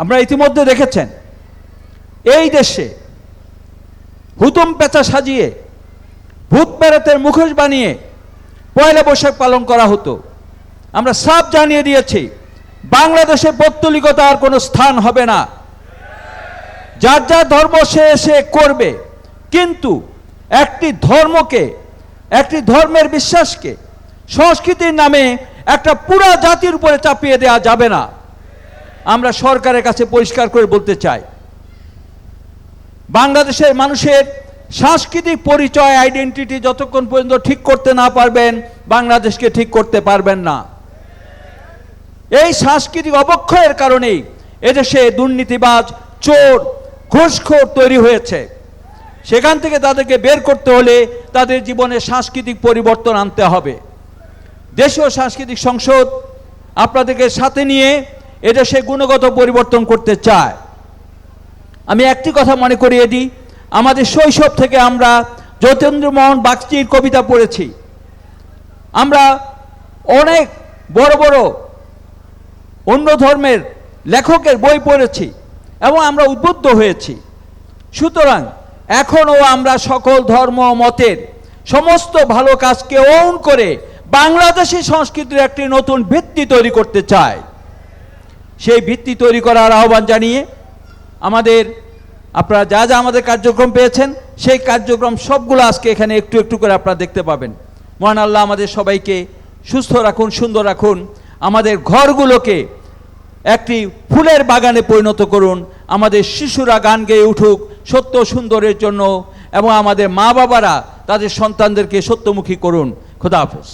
আমরা ইতিমধ্যে দেখেছেন, এই দেশে হুতুম পেঁচা সাজিয়ে, ভূত প্রেতের মুখোশ বানিয়ে পয়লা বৈশাখ পালন করা হতো। আমরা সাফ জানিয়ে দিয়েছি, বাংলাদেশে পৌত্তলিকতার কোনো স্থান হবে না। যার যার ধর্ম সে সে করবে, কিন্তু একটি ধর্মকে, একটি ধর্মের বিশ্বাসকে সংস্কৃতির নামে একটা পুরা জাতির উপরে চাপিয়ে দেওয়া যাবে না। আমরা সরকারের কাছে পরিষ্কার করে বলতে চাই। বাংলাদেশের মানুষের সাংস্কৃতিক পরিচয় আইডেন্টিটি যতক্ষণ পর্যন্ত ঠিক করতে না পারবেন, বাংলাদেশকে ঠিক করতে পারবেন না। এই সাংস্কৃতিক অবক্ষয়ের কারণেই এদেশে দুর্নীতিবাজ, চোর, ঘুষখোর তৈরি হয়েছে। সেখান থেকে তাদেরকে বের করতে হলে তাদের জীবনে সাংস্কৃতিক পরিবর্তন আনতে হবে। দেশীয় সাংস্কৃতিক সংসদ আপনাদেরকে সাথে নিয়ে এদেশে গুণগত পরিবর্তন করতে চায়। আমি একটি কথা মনে করিয়ে দিই, আমাদের শৈশব থেকে আমরা যতীন্দ্রমোহন বাগচির কবিতা পড়েছি। আমরা অনেক বড় বড় অন্য ধর্মের লেখকের বই পড়েছি এবং আমরা উদ্বুদ্ধ হয়েছি। সুতরাং এখনও আমরা সকল ধর্ম মতের সমস্ত ভালো কাজকে অন করে বাংলাদেশি সংস্কৃতির একটি নতুন ভিত্তি তৈরি করতে চাই। সেই ভিত্তি তৈরি করার আহ্বান জানিয়ে আমাদের আপনারা যা যা আমাদের কার্যক্রম পেয়েছেন, সেই কার্যক্রম সবগুলো আজকে এখানে একটু একটু করে আপনারা দেখতে পাবেন। মহান আল্লাহ আমাদের সবাইকে সুস্থ রাখুন, সুন্দর রাখুন। আমাদের ঘরগুলোকে একটি ফুলের বাগানে পরিণত করুন। আমাদের শিশুরা গান গেয়ে উঠুক, সত্য সুন্দরের জন্য, এবং আমাদের মা বাবারা তাদের সন্তানদেরকে সত্যমুখী করুন। খোদা হাফেজ।